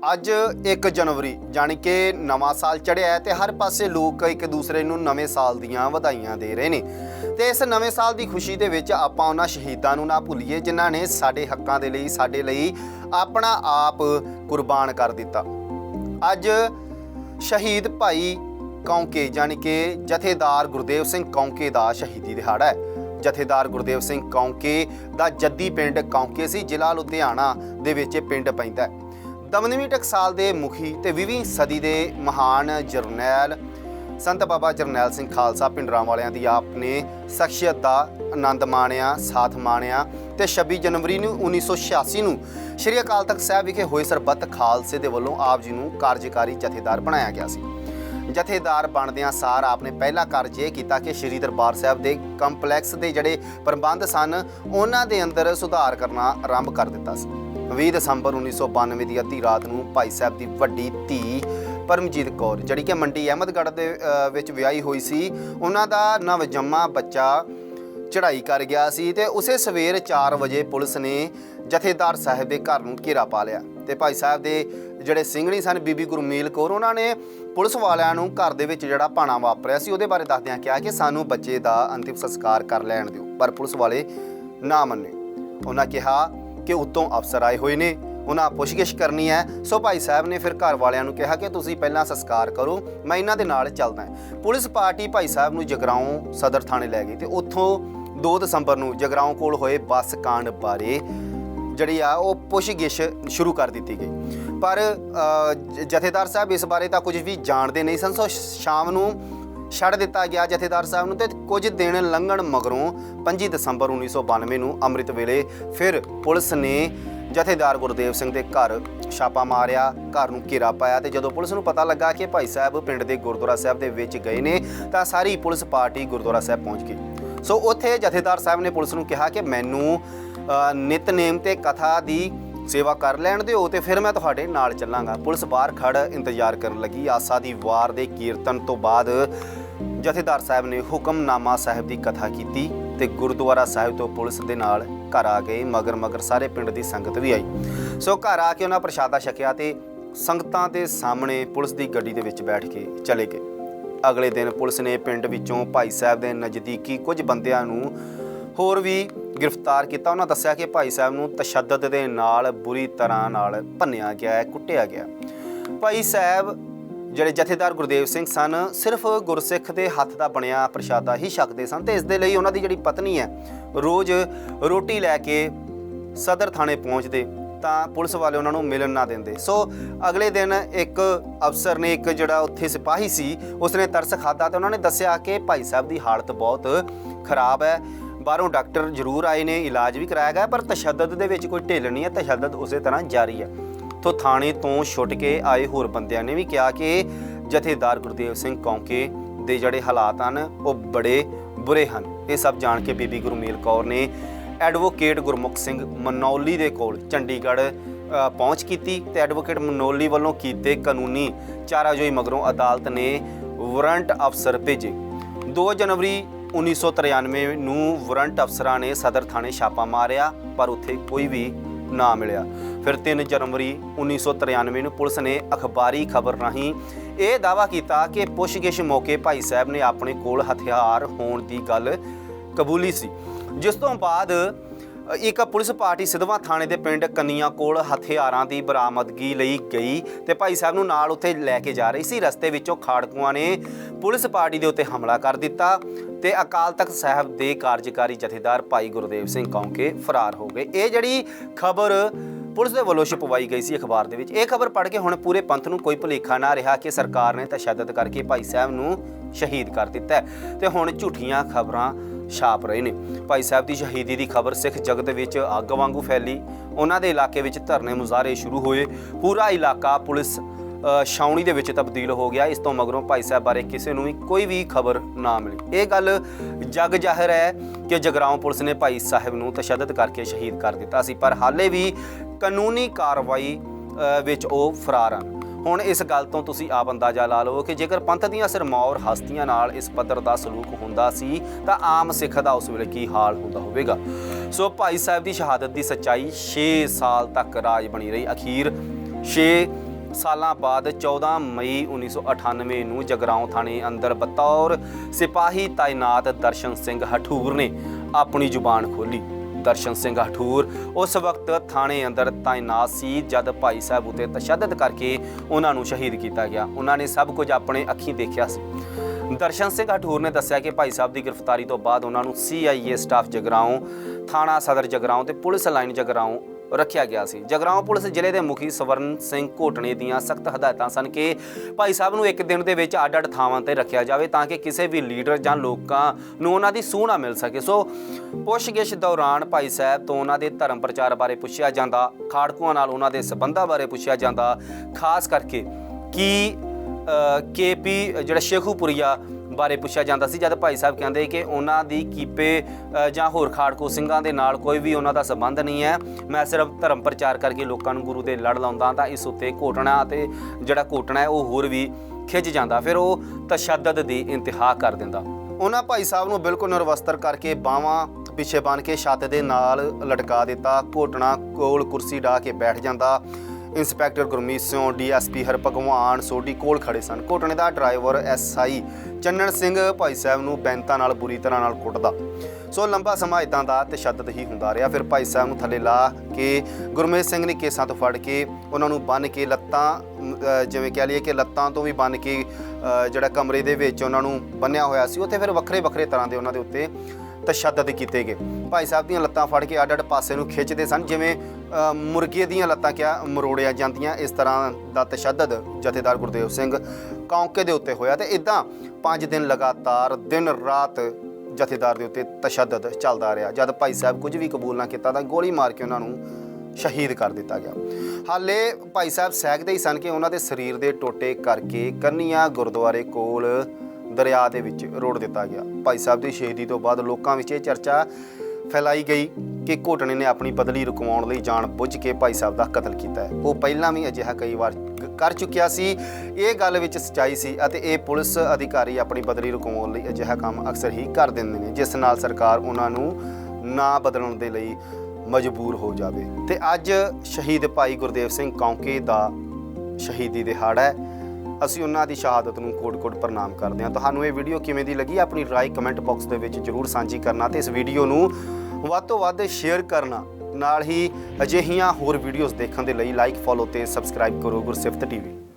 ਅੱਜ 1 ਜਨਵਰੀ, ਜਾਣੀ ਕਿ ਨਵਾਂ ਸਾਲ ਚੜ੍ਹਿਆ ਹੈ ਤੇ ਹਰ ਪਾਸੇ ਲੋਕ ਇੱਕ ਦੂਸਰੇ ਨੂੰ ਨਵੇਂ ਸਾਲ ਦੀਆਂ ਵਧਾਈਆਂ ਦੇ ਰਹੇ ਨੇ। ਤੇ ਇਸ ਨਵੇਂ ਸਾਲ ਦੀ ਖੁਸ਼ੀ ਦੇ ਵਿੱਚ ਆਪਾਂ ਉਹਨਾਂ ਸ਼ਹੀਦਾਂ ਨੂੰ ਨਾ ਭੁੱਲੀਏ ਜਿਨ੍ਹਾਂ ਨੇ ਸਾਡੇ ਹੱਕਾਂ ਦੇ ਲਈ, ਸਾਡੇ ਲਈ ਆਪਣਾ ਆਪ ਕੁਰਬਾਨ ਕਰ ਦਿੱਤਾ। ਅੱਜ ਸ਼ਹੀਦ ਭਾਈ ਕੌਂਕੇ, ਜਾਣੀ ਕਿ ਜਥੇਦਾਰ ਗੁਰਦੇਵ ਸਿੰਘ ਕੌਂਕੇ ਦਾ ਸ਼ਹੀਦੀ ਦਿਹਾੜਾ ਹੈ। ਜਥੇਦਾਰ ਗੁਰਦੇਵ ਸਿੰਘ ਕੌਂਕੇ ਦਾ ਜੱਦੀ ਪਿੰਡ ਕੌਂਕੇ ਸੀ, ਜ਼ਿਲ੍ਹਾ ਲੁਧਿਆਣਾ ਦੇ ਵਿੱਚ ਪਿੰਡ ਪੈਂਦਾ ਹੈ। ਦਮਨਵੀਂ ਟਕਸਾਲ ਦੇ ਮੁਖੀ ਤੇ 20ਵੀਂ ਸਦੀ ਦੇ ਮਹਾਨ ਜਰਨੈਲ ਸੰਤ ਬਾਬਾ ਜਰਨੈਲ ਸਿੰਘ ਖਾਲਸਾ ਪਿੰਡਰਾਂ ਵਾਲਿਆਂ ਦੀ ਆਪ ਨੇ ਸ਼ਖਸੀਅਤ ਦਾ ਆਨੰਦ ਮਾਣਿਆ, ਸਾਥ ਮਾਣਿਆ ਤੇ 26 ਜਨਵਰੀ ਨੂੰ 1986 ਨੂੰ ਸ਼੍ਰੀ ਅਕਾਲ ਤਖਤ ਸਾਹਿਬ ਵਿਖੇ ਹੋਏ ਸਰਬੱਤ ਖਾਲਸੇ ਦੇ ਵੱਲੋਂ ਆਪ ਜੀ ਨੂੰ ਕਾਰਜਕਾਰੀ ਜਥੇਦਾਰ ਬਣਾਇਆ ਗਿਆ ਸੀ। ਜਥੇਦਾਰ ਬਣਦਿਆਂ ਸਾਰ ਆਪਨੇ ਪਹਿਲਾ ਕਾਰਜ ਇਹ ਕੀਤਾ ਕਿ ਸ਼੍ਰੀ ਦਰਬਾਰ ਸਾਹਿਬ ਦੇ ਕੰਪਲੈਕਸ ਦੇ ਜਿਹੜੇ ਪ੍ਰਬੰਧ ਸਨ, ਉਹਨਾਂ ਦੇ ਅੰਦਰ ਸੁਧਾਰ ਕਰਨਾ ਆਰੰਭ ਕਰ ਦਿੱਤਾ ਸੀ। 20 ਦਸੰਬਰ 1992 ਦੀ ਅੱਧੀ ਰਾਤ ਨੂੰ ਭਾਈ ਸਾਹਿਬ ਦੀ ਵੱਡੀ ਧੀ ਪਰਮਜੀਤ ਕੌਰ, ਜਿਹੜੀ ਕਿ ਮੰਡੀ ਅਹਿਮਦਗੜ੍ਹ ਦੇ ਵਿੱਚ ਵਿਆਹੀ ਹੋਈ ਸੀ, ਉਹਨਾਂ ਦਾ ਨਵਜੰਮਾ ਬੱਚਾ ਚੜ੍ਹਾਈ ਕਰ ਗਿਆ ਸੀ ਤੇ ਉਸੇ ਸਵੇਰ 4 ਵਜੇ ਪੁਲਿਸ ਨੇ ਜਥੇਦਾਰ ਸਾਹਿਬ ਦੇ ਘਰ ਨੂੰ ਘੇਰਾ ਪਾ ਲਿਆ ਤੇ ਭਾਈ ਸਾਹਿਬ ਦੇ ਜਿਹੜੇ ਸਿੰਘਣੀ ਸਨ ਬੀਬੀ ਗੁਰਮੀਲ ਕੌਰ, ਉਹਨਾਂ ਨੇ ਪੁਲਿਸ ਵਾਲਿਆਂ ਨੂੰ ਘਰ ਦੇ ਵਿੱਚ ਜਿਹੜਾ ਭਾਣਾ ਵਾਪਰਿਆ ਸੀ ਉਹਦੇ ਬਾਰੇ ਦੱਸਦਿਆਂ ਕਿਹਾ ਕਿ ਸਾਨੂੰ ਬੱਚੇ ਦਾ ਅੰਤਿਮ ਸੰਸਕਾਰ ਕਰ ਲੈਣ ਦਿਓ, ਪਰ ਪੁਲਿਸ ਵਾਲੇ ਨਾ ਮੰਨੇ। ਉਹਨਾਂ ਕਿਹਾ ਕਿ ਉੱਤੋਂ ਅਫਸਰ ਆਏ ਹੋਏ ਨੇ। ਉਹਨਾਂ ਪੁੱਛਗਿੱਛ ਕਰਨੀ ਹੈ। ਸੋ ਭਾਈ ਸਾਹਿਬ ਨੇ ਫਿਰ ਘਰ ਵਾਲਿਆਂ ਨੂੰ ਕਿਹਾ ਕਿ ਤੁਸੀਂ ਪਹਿਲਾਂ ਸੰਸਕਾਰ ਕਰੋ। ਮੈਂ ਇਹਨਾਂ ਦੇ ਨਾਲ ਚੱਲਦਾ ਪੁਲਿਸ ਪਾਰਟੀ ਭਾਈ ਸਾਹਿਬ ਨੂੰ ਜਗਰਾਉਂ ਸਦਰ ਥਾਣੇ ਲੈ ਗਈ ਤੇ ਉੱਥੋਂ 2 ਦਸੰਬਰ ਨੂੰ ਜਗਰਾਉਂ ਕੋਲ ਹੋਏ ਬੱਸ ਕਾਂਡ ਬਾਰੇ ਜਿਹੜੀ ਆ, ਉਹ ਪੁੱਛਗਿੱਛ ਸ਼ੁਰੂ ਕਰ ਦਿੱਤੀ ਗਈ। ਪਰ ਜਥੇਦਾਰ ਸਾਹਿਬ ਇਸ ਬਾਰੇ ਤਾਂ ਕੁਝ ਵੀ ਜਾਣਦੇ ਨਹੀਂ ਸਨ। ਸੋ ਸ਼ਾਮ ਨੂੰ ਛੱਡ ਦਿੱਤਾ ਗਿਆ ਜਥੇਦਾਰ ਸਾਹਿਬ ਨੂੰ ਤੇ ਕੁਝ ਦਿਨ ਲੰਘਣ ਮਗਰੋਂ 25 ਦਸੰਬਰ 1992 ਨੂੰ ਅੰਮ੍ਰਿਤ ਵੇਲੇ ਫਿਰ ਪੁਲਿਸ ਨੇ ਜਥੇਦਾਰ ਗੁਰਦੇਵ ਸਿੰਘ ਦੇ ਘਰ ਛਾਪਾ ਮਾਰਿਆ ਘਰ ਨੂੰ ਘੇਰਾ ਪਾਇਆ ਤੇ ਜਦੋਂ ਪੁਲਿਸ ਨੂੰ ਪਤਾ ਲੱਗਾ ਕਿ ਭਾਈ ਸਾਹਿਬ ਪਿੰਡ ਦੇ ਗੁਰਦੁਆਰਾ ਸਾਹਿਬ ਦੇ ਵਿੱਚ ਗਏ ਨੇ ਤਾਂ ਸਾਰੀ ਪੁਲਿਸ ਪਾਰਟੀ ਗੁਰਦੁਆਰਾ ਸਾਹਿਬ ਪਹੁੰਚ ਗਈ। ਸੋ ਉੱਥੇ ਜਥੇਦਾਰ ਸਾਹਿਬ ਨੇ ਪੁਲਿਸ ਨੂੰ ਕਿਹਾ ਕਿ ਮੈਨੂੰ ਅ, ਨਿਤਨੇਮ ਤੇ ਕਥਾ ਦੀ ਸੇਵਾ ਕਰ ਲੈਣ ਦਿਓ ਤੇ ਫਿਰ ਮੈਂ ਤੁਹਾਡੇ ਨਾਲ ਚੱਲਾਂਗਾ। ਪੁਲਿਸ ਬਾਹਰ ਖੜ ਇੰਤਜ਼ਾਰ ਕਰਨ ਲੱਗੀ। ਆਸਾ ਦੀ ਵਾਰ ਦੇ ਕੀਰਤਨ ਤੋਂ ਬਾਅਦ ਜਥੇਦਾਰ ਸਾਹਿਬ ਨੇ ਹੁਕਮਨਾਮਾ ਸਾਹਿਬ ਦੀ ਕਥਾ ਕੀਤੀ ਤੇ ਗੁਰਦੁਆਰਾ ਸਾਹਿਬ ਤੋਂ ਪੁਲਿਸ ਦੇ ਨਾਲ ਘਰ ਆ ਗਏ, ਮਗਰ ਮਗਰ ਸਾਰੇ ਪਿੰਡ ਦੀ ਸੰਗਤ ਵੀ ਆਈ। ਸੋ ਘਰ ਆ ਕੇ ਉਹਨਾਂ ਪ੍ਰਸ਼ਾਦਾ ਛਕਿਆ ਤੇ ਸੰਗਤਾਂ ਦੇ ਸਾਹਮਣੇ ਪੁਲਿਸ ਦੀ ਗੱਡੀ ਦੇ ਵਿੱਚ ਬੈਠ ਕੇ ਚਲੇ ਗਏ। ਅਗਲੇ ਦਿਨ ਪੁਲਿਸ ਨੇ ਪਿੰਡ ਵਿੱਚੋਂ ਭਾਈ ਸਾਹਿਬ ਦੇ ਨਜ਼ਦੀਕੀ ਕੁਝ ਬੰਦਿਆਂ ਨੂੰ ਹੋਰ ਵੀ ਗ੍ਰਿਫਤਾਰ ਕੀਤਾ। ਉਹਨਾਂ ਦੱਸਿਆ ਕਿ ਭਾਈ ਸਾਹਿਬ ਨੂੰ ਤਸ਼ੱਦਦ ਦੇ ਨਾਲ ਬੁਰੀ ਤਰ੍ਹਾਂ ਨਾਲ ਭੰਨਿਆ ਗਿਆ ਹੈ, ਕੁੱਟਿਆ ਗਿਆ। ਭਾਈ ਸਾਹਿਬ ਜਿਹੜੇ ਜਥੇਦਾਰ ਗੁਰਦੇਵ ਸਿੰਘ ਸਨ, ਸਿਰਫ ਗੁਰਸਿੱਖ ਦੇ ਹੱਥ ਦਾ ਬਣਿਆ ਪ੍ਰਸ਼ਾਦਾ ਹੀ ਛਕਦੇ ਸਨ ਤੇ ਇਸ ਦੇ ਲਈ ਉਹਨਾਂ ਦੀ ਜਿਹੜੀ ਪਤਨੀ ਹੈ, ਰੋਜ਼ ਰੋਟੀ ਲੈ ਕੇ ਸਦਰ ਥਾਣੇ ਪਹੁੰਚਦੇ ਤਾਂ ਪੁਲਿਸ ਵਾਲੇ ਉਹਨਾਂ ਨੂੰ ਮਿਲਣ ਨਾ ਦਿੰਦੇ। ਸੋ ਅਗਲੇ ਦਿਨ ਇੱਕ ਅਫਸਰ ਨੇ ਇੱਕ ਜਿਹੜਾ ਉੱਥੇ ਸਿਪਾਹੀ ਸੀ, ਉਸਨੇ ਤਰਸ ਖਾਦਾ ਤੇ ਉਹਨਾਂ ਨੇ ਦੱਸਿਆ ਕਿ ਭਾਈ ਸਾਹਿਬ ਦੀ ਹਾਲਤ ਬਹੁਤ ਖਰਾਬ ਹੈ। ਬਾਹਰੋਂ ਡਾਕਟਰ ਜ਼ਰੂਰ ਆਏ ਨੇ, ਇਲਾਜ ਵੀ ਕਰਾਇਆ ਗਿਆ, ਪਰ ਤਸ਼ੱਦਦ ਦੇ ਵਿੱਚ ਕੋਈ ਢਿੱਲ ਨਹੀਂ ਹੈ, ਤਸ਼ੱਦਦ ਉਸੇ ਤਰ੍ਹਾਂ ਜਾਰੀ ਹੈ। ਤੋਂ ਥਾਣੇ ਤੋਂ ਛੁੱਟ ਕੇ ਆਏ ਹੋਰ ਬੰਦਿਆਂ ਨੇ ਵੀ ਕਿਹਾ ਕਿ ਜਥੇਦਾਰ ਗੁਰਦੇਵ ਸਿੰਘ ਕੌਂਕੇ ਦੇ ਜਿਹੜੇ ਹਾਲਾਤ ਹਨ, ਉਹ ਬੜੇ ਬੁਰੇ ਹਨ। ਇਹ ਸਭ ਜਾਣ ਕੇ ਬੀਬੀ ਗੁਰਮੀਲ ਕੌਰ ਨੇ ਐਡਵੋਕੇਟ ਗੁਰਮੁਖ ਸਿੰਘ ਮਨੌਲੀ ਦੇ ਕੋਲ ਚੰਡੀਗੜ੍ਹ ਪਹੁੰਚ ਕੀਤੀ ਤੇ ਐਡਵੋਕੇਟ ਮਨੌਲੀ ਵੱਲੋਂ ਕੀਤੇ ਕਾਨੂੰਨੀ ਚਾਰਾਜੋਈ ਮਗਰੋਂ ਅਦਾਲਤ ਨੇ ਵਾਰੰਟ ਅਫਸਰ ਭੇਜੇ। 2 ਜਨਵਰੀ 1993 ਨੂੰ ਵਾਰੰਟ ਅਫਸਰਾਂ ਨੇ ਸਦਰ ਥਾਣੇ ਛਾਪਾ ਮਾਰਿਆ, ਪਰ ਉੱਥੇ ਕੋਈ ਵੀ ਨਾ ਮਿਲਿਆ। ਫਿਰ 3 ਜਨਵਰੀ 1993 ਨੂੰ ਪੁਲਿਸ ਨੇ ਅਖਬਾਰੀ ਖਬਰ ਰਾਹੀਂ ਇਹ ਦਾਵਾ ਕੀਤਾ ਕਿ ਪੁੱਛਗਿੱਛ ਮੌਕੇ ਭਾਈ ਸਾਹਿਬ ਨੇ ਆਪਣੇ ਕੋਲ ਹਥਿਆਰ ਹੋਣ ਦੀ ਗੱਲ ਕਬੂਲੀ ਸੀ। ਜਿਸ ਤੋਂ ਬਾਅਦ ਇੱਕ ਪੁਲਿਸ ਪਾਰਟੀ ਸਿਧਵਾ ਥਾਣੇ ਦੇ ਪਿੰਡ ਕੰਨੀਆਂ ਕੋਲ ਹਥਿਆਰਾਂ ਦੀ ਬਰਾਮਦਗੀ ਲਈ ਗਈ ਤੇ ਭਾਈ ਸਾਹਿਬ ਨੂੰ ਨਾਲ ਉੱਥੇ ਲੈ ਕੇ ਜਾ ਰਹੀ ਸੀ। ਰਸਤੇ ਵਿੱਚੋਂ ਖਾੜਕੂਆਂ ਨੇ ਪੁਲਿਸ ਪਾਰਟੀ ਦੇ ਉੱਤੇ ਹਮਲਾ ਕਰ ਦਿੱਤਾ ਤੇ ਅਕਾਲ ਤਖਤ ਸਾਹਿਬ ਦੇ ਕਾਰਜਕਾਰੀ ਜਥੇਦਾਰ ਭਾਈ ਗੁਰਦੇਵ ਸਿੰਘ ਕੌਂਕੇ ਫਰਾਰ ਹੋ ਗਏ। ਇਹ ਜਿਹੜੀ ਖਬਰ ਪੁਲਿਸ ਦੇ ਵੱਲੋਂ ਛਪਵਾਈ ਗਈ ਸੀ ਅਖਬਾਰ ਦੇ ਵਿੱਚ। ਇਹ ਖਬਰ ਪੜ੍ਹ ਕੇ ਹੁਣ ਪੂਰੇ ਪੰਥ ਨੂੰ ਕੋਈ ਭੁਲੇਖਾ ਨਾ ਰਿਹਾ ਕਿ ਸਰਕਾਰ ਨੇ ਤਸ਼ੱਦਦ ਕਰਕੇ ਭਾਈ ਸਾਹਿਬ ਨੂੰ ਸ਼ਹੀਦ ਕਰ ਦਿੱਤਾ ਹੈ। ਤੇ ਹੁਣ ਝੂਠੀਆਂ ਖਬਰਾਂ ਛਾਪ ਰਹੇ ਨੇ। ਭਾਈ ਸਾਹਿਬ ਦੀ ਸ਼ਹੀਦੀ ਦੀ ਖਬਰ ਸਿੱਖ ਜਗਤ ਵਿੱਚ ਅੱਗ ਵਾਂਗੂ ਫੈਲੀ। ਉਹਨਾਂ ਦੇ ਇਲਾਕੇ ਵਿੱਚ ਧਰਨੇ ਮੁਜ਼ਾਹਰੇ ਸ਼ੁਰੂ ਹੋਏ। ਪੂਰਾ ਇਲਾਕਾ ਪੁਲਿਸ ਛਾਉਣੀ ਦੇ ਵਿੱਚ ਤਬਦੀਲ ਹੋ ਗਿਆ। ਇਸ ਤੋਂ ਮਗਰੋਂ ਭਾਈ ਸਾਹਿਬ ਬਾਰੇ ਕਿਸੇ ਨੂੰ ਵੀ ਕੋਈ ਵੀ ਖਬਰ ਨਾ ਮਿਲੀ। ਇਹ ਗੱਲ ਜਗ ਜ਼ਾਹਿਰ ਹੈ ਕਿ ਜਗਰਾਉਂ ਪੁਲਿਸ ਨੇ ਭਾਈ ਸਾਹਿਬ ਨੂੰ ਤਸ਼ੱਦਦ ਕਰਕੇ ਸ਼ਹੀਦ ਕਰ ਦਿੱਤਾ ਸੀ। ਪਰ ਹਾਲੇ ਵੀ ਕਾਨੂੰਨੀ ਕਾਰਵਾਈ ਵਿੱਚ ਉਹ ਫਰਾਰ ਹਨ। ਹੁਣ ਇਸ ਗੱਲ ਤੋਂ ਤੁਸੀਂ ਆਪ ਅੰਦਾਜ਼ਾ ਲਾ ਲਓ ਕਿ ਜੇਕਰ ਪੰਥ ਦੀਆਂ ਸਿਰਮੌਰ ਹਸਤੀਆਂ ਨਾਲ ਇਸ ਪੱਧਰ ਦਾ ਸਲੂਕ ਹੁੰਦਾ ਸੀ, ਤਾਂ ਆਮ ਸਿੱਖ ਦਾ ਉਸ ਵੇਲੇ ਕੀ ਹਾਲ ਹੁੰਦਾ ਹੋਵੇਗਾ? ਸੋ ਭਾਈ ਸਾਹਿਬ ਦੀ ਸ਼ਹਾਦਤ ਦੀ ਸੱਚਾਈ 6 ਸਾਲ ਤੱਕ ਰਾਜ ਬਣੀ ਰਹੀ। ਅਖੀਰ 6 ਸਾਲਾਂ ਬਾਅਦ 14 ਮਈ 1998 ਨੂੰ ਜਗਰਾਉਂ ਥਾਣੇ ਅੰਦਰ ਬਤੌਰ ਸਿਪਾਹੀ ਤਾਇਨਾਤ ਦਰਸ਼ਨ ਸਿੰਘ ਹਠੂਰ ਨੇ ਆਪਣੀ ਜ਼ੁਬਾਨ ਖੋਲੀ ਦਰਸ਼ਨ ਸਿੰਘ ਹਠੂਰ। ਉਸ ਵਕਤ ਥਾਣੇ ਅੰਦਰ ਤਾਇਨਾਤ ਸੀ, ਜਦ ਭਾਈ ਸਾਹਿਬ ਉਤੇ ਤਸ਼ੱਦਦ ਕਰਕੇ ਉਹਨਾਂ ਨੂੰ ਸ਼ਹੀਦ ਕੀਤਾ ਗਿਆ। ਉਹਨਾਂ ਨੇ ਸਭ ਕੁਝ ਆਪਣੇ ਅੱਖੀਂ ਦੇਖਿਆ ਸੀ। ਦਰਸ਼ਨ ਸਿੰਘ ਹਠੂਰ ਨੇ ਦੱਸਿਆ ਕਿ ਭਾਈ ਸਾਹਿਬ ਦੀ ਗ੍ਰਿਫਤਾਰੀ ਤੋਂ ਬਾਅਦ ਉਹਨਾਂ ਨੂੰ ਸੀਆਈਏ ਸਟਾਫ ਜਗਰਾਉਂ, ਥਾਣਾ ਸਦਰ ਜਗਰਾਉਂ ਤੇ ਪੁਲਿਸ ਲਾਈਨ ਜਗਰਾਉਂ ਰੱਖਿਆ ਗਿਆ ਸੀ। ਜਗਰਾਉਂ ਪੁਲਿਸ ਜ਼ਿਲ੍ਹੇ ਦੇ ਮੁਖੀ ਸਵਰਨ ਸਿੰਘ ਘੋਟਣੇ ਦੀਆਂ ਸਖਤ ਹਦਾਇਤਾਂ ਸਨ ਕਿ ਭਾਈ ਸਾਹਿਬ ਨੂੰ ਇੱਕ ਦਿਨ ਦੇ ਵਿੱਚ ਅੱਡ-ਅੱਡ ਥਾਵਾਂ ਤੇ ਰੱਖਿਆ ਜਾਵੇ ਤਾਂ ਕਿ ਕਿਸੇ ਵੀ ਲੀਡਰ ਜਾਂ ਲੋਕਾਂ ਨੂੰ ਉਹਨਾਂ ਦੀ ਸੂਹ ਨਾ ਮਿਲ ਸਕੇ। ਸੋ ਪੁੱਛਗਿੱਛ ਦੌਰਾਨ ਭਾਈ ਸਾਹਿਬ ਤੋਂ ਉਹਨਾਂ ਦੇ ਧਰਮ ਪ੍ਰਚਾਰ ਬਾਰੇ ਪੁੱਛਿਆ ਜਾਂਦਾ, ਖਾੜਕੂਆਂ ਨਾਲ ਉਹਨਾਂ ਦੇ ਸਬੰਧਾਂ ਬਾਰੇ ਪੁੱਛਿਆ ਜਾਂਦਾ, ਖਾਸ ਕਰਕੇ ਕਿ ਕੇਪੀ ਜਿਹੜਾ ਸ਼ੇਖੂਪੁਰੀਆ ਬਾਰੇ ਪੁੱਛਿਆ ਜਾਂਦਾ ਸੀ ਜਦ ਭਾਈ ਸਾਹਿਬ ਕਹਿੰਦੇ ਕਿ ਉਹਨਾਂ ਦੀ ਕੀਪੇ ਜਾਂ ਹੋਰ ਖਾੜਕੂ ਸਿੰਘਾਂ ਦੇ ਨਾਲ ਕੋਈ ਵੀ ਉਹਨਾਂ ਦਾ ਸੰਬੰਧ ਨਹੀਂ ਹੈ। ਮੈਂ ਸਿਰਫ ਧਰਮ ਪ੍ਰਚਾਰ ਕਰਕੇ ਲੋਕਾਂ ਨੂੰ ਗੁਰੂ ਦੇ ਲੜ ਲਾਉਂਦਾ ਤਾਂ ਇਸ ਉੱਤੇ ਘੋਟਣਾ ਅਤੇ ਜਿਹੜਾ ਘੋਟਣਾ ਹੈ ਉਹ ਹੋਰ ਵੀ ਖਿੱਚ ਜਾਂਦਾ। ਫਿਰ ਉਹ ਤਸ਼ੱਦਦ ਦੀ ਇੰਤਹਾ ਕਰ ਦਿੰਦਾ। ਉਹਨਾਂ ਭਾਈ ਸਾਹਿਬ ਨੂੰ ਬਿਲਕੁਲ ਨਿਰਵਸਤਰ ਕਰਕੇ ਬਾਹਾਂ ਪਿੱਛੇ ਬੰਨ ਕੇ ਛੱਤ ਦੇ ਨਾਲ ਲਟਕਾ ਦਿੱਤਾ। ਘੋਟਣਾ ਕੋਲ ਕੁਰਸੀ ਢਾ ਕੇ ਬੈਠ ਜਾਂਦਾ। ਇੰਸਪੈਕਟਰ ਗੁਰਮੀਤ ਸਿੰਘ, ਡੀਐਸਪੀ ਹਰਭਗਵਾਨ ਸੋਢੀ ਕੋਲ ਖੜੇ ਸਨ। ਘੋਟਣੇ ਦਾ ਡਰਾਈਵਰ ਐਸਆਈ ਚੰਨਣ ਸਿੰਘ ਭਾਈ ਸਾਹਿਬ ਨੂੰ ਬੈਂਤਾਂ ਨਾਲ ਬੁਰੀ ਤਰ੍ਹਾਂ ਨਾਲ ਕੁੱਟਦਾ। ਸੋ ਲੰਬਾ ਸਮਾਂ ਇਦਾਂ ਦਾ ਤਸ਼ੱਦਦ ਹੀ ਹੁੰਦਾ ਰਿਹਾ। ਫਿਰ ਭਾਈ ਸਾਹਿਬ ਨੂੰ ਥੱਲੇ ਲਾ ਕੇ ਗੁਰਮੀਤ ਸਿੰਘ ਨੇ ਕੇਸਾਂ ਤੋਂ ਫੜ ਕੇ ਉਹਨਾਂ ਨੂੰ ਬੰਨ ਕੇ ਲੱਤਾਂ ਜਿਵੇਂ ਕਹਿ ਲਈਏ ਕਿ ਲੱਤਾਂ ਤੋਂ ਵੀ ਬੰਨ ਕੇ ਜਿਹੜਾ ਕਮਰੇ ਦੇ ਵਿੱਚ ਉਹਨਾਂ ਨੂੰ ਬੰਨਿਆ ਹੋਇਆ ਸੀ, ਉੱਥੇ ਫਿਰ ਵੱਖਰੇ ਵੱਖਰੇ ਤਰ੍ਹਾਂ ਦੇ ਉਹਨਾਂ ਦੇ ਉੱਤੇ ਤਸ਼ੱਦਦ ਕੀਤੇ ਗਏ। ਭਾਈ ਸਾਹਿਬ ਦੀਆਂ ਲੱਤਾਂ ਫੜ ਕੇ ਅੱਡ ਅੱਡ ਪਾਸੇ ਨੂੰ ਖਿੱਚਦੇ ਸਨ, ਜਿਵੇਂ ਮੁਰਗੇ ਦੀਆਂ ਲੱਤਾਂ ਕਿਆ ਮਰੋੜਿਆ ਜਾਂਦੀਆਂ, ਇਸ ਤਰ੍ਹਾਂ ਦਾ ਤਸ਼ੱਦਦ ਜਥੇਦਾਰ ਗੁਰਦੇਵ ਸਿੰਘ ਕੌਂਕੇ ਦੇ ਉੱਤੇ ਹੋਇਆ ਤੇ ਇਦਾਂ 5 ਦਿਨ ਲਗਾਤਾਰ ਦਿਨ ਰਾਤ ਜਥੇਦਾਰ ਦੇ ਉੱਤੇ ਤਸ਼ੱਦਦ ਚੱਲਦਾ ਰਿਹਾ। ਜਦ ਭਾਈ ਸਾਹਿਬ ਕੁਝ ਵੀ ਕਬੂਲ ਨਾ ਕੀਤਾ ਤਾਂ ਗੋਲੀ ਮਾਰ ਕੇ ਉਹਨਾਂ ਨੂੰ ਸ਼ਹੀਦ ਕਰ ਦਿੱਤਾ ਗਿਆ। ਹਾਲੇ ਭਾਈ ਸਾਹਿਬ ਸਹਿਕਦੇ ਹੀ ਸਨ ਕਿ ਉਹਨਾਂ ਦੇ ਸਰੀਰ ਦੇ ਟੋਟੇ ਕਰਕੇ ਕੰਨੀਆਂ ਗੁਰਦੁਆਰੇ ਕੋਲ ਦਰਿਆ ਦੇ ਵਿੱਚ ਰੋੜ ਦਿੱਤਾ ਗਿਆ। ਭਾਈ ਸਾਹਿਬ ਦੀ ਸ਼ਹੀਦੀ ਤੋਂ ਬਾਅਦ ਲੋਕਾਂ ਵਿੱਚ ਇਹ ਚਰਚਾ ਫੈਲਾਈ ਗਈ ਕਿ ਘੋਟਣੇ ਨੇ ਆਪਣੀ ਬਦਲੀ ਰੁਕਵਾਉਣ ਲਈ ਜਾਣ ਬੁੱਝ ਕੇ ਭਾਈ ਸਾਹਿਬ ਦਾ ਕਤਲ ਕੀਤਾ ਹੈ। ਉਹ ਪਹਿਲਾਂ ਵੀ ਅਜਿਹਾ ਕਈ ਵਾਰ ਕਰ ਚੁੱਕਿਆ ਸੀ। ਇਹ ਗੱਲ ਵਿੱਚ ਸਚਾਈ ਸੀ ਅਤੇ ਇਹ ਪੁਲਿਸ ਅਧਿਕਾਰੀ ਆਪਣੀ ਬਦਲੀ ਰੁਕਵਾਉਣ ਲਈ ਅਜਿਹਾ ਕੰਮ ਅਕਸਰ ਹੀ ਕਰ ਦਿੰਦੇ ਨੇ, ਜਿਸ ਨਾਲ ਸਰਕਾਰ ਉਹਨਾਂ ਨੂੰ ਨਾ ਬਦਲਣ ਦੇ ਲਈ ਮਜਬੂਰ ਹੋ ਜਾਵੇ। ਤੇ ਅੱਜ ਸ਼ਹੀਦ ਭਾਈ ਗੁਰਦੇਵ ਸਿੰਘ ਕੌਂਕੇ ਦਾ ਸ਼ਹੀਦੀ ਦਿਹਾੜਾ ਹੈ। ਅਸੀਂ ਉਹਨਾਂ ਦੀ ਸ਼ਹਾਦਤ ਨੂੰ ਕੋਟ-ਕੋਟ ਪ੍ਰਣਾਮ ਕਰਦੇ ਹਾਂ। ਤੁਹਾਨੂੰ ਇਹ ਵੀਡੀਓ ਕਿਵੇਂ ਦੀ ਲੱਗੀ, ਆਪਣੀ ਰਾਏ ਕਮੈਂਟ ਬਾਕਸ ਦੇ ਵਿੱਚ ਜਰੂਰ ਸਾਂਝੀ ਕਰਨਾ ਤੇ ਇਸ ਵੀਡੀਓ ਨੂੰ ਵੱਧ ਤੋਂ ਵੱਧ ਸ਼ੇਅਰ ਕਰਨਾ। ਨਾਲ ਹੀ ਅਜਿਹੀਆਂ ਹੋਰ ਵੀਡੀਓਜ਼ ਦੇਖਣ ਦੇ ਲਈ ਲਾਈਕ ਫੋਲੋ ਤੇ ਸਬਸਕ੍ਰਾਈਬ ਕਰੋ ਗੁਰਸਿਫਤ ਟੀਵੀ।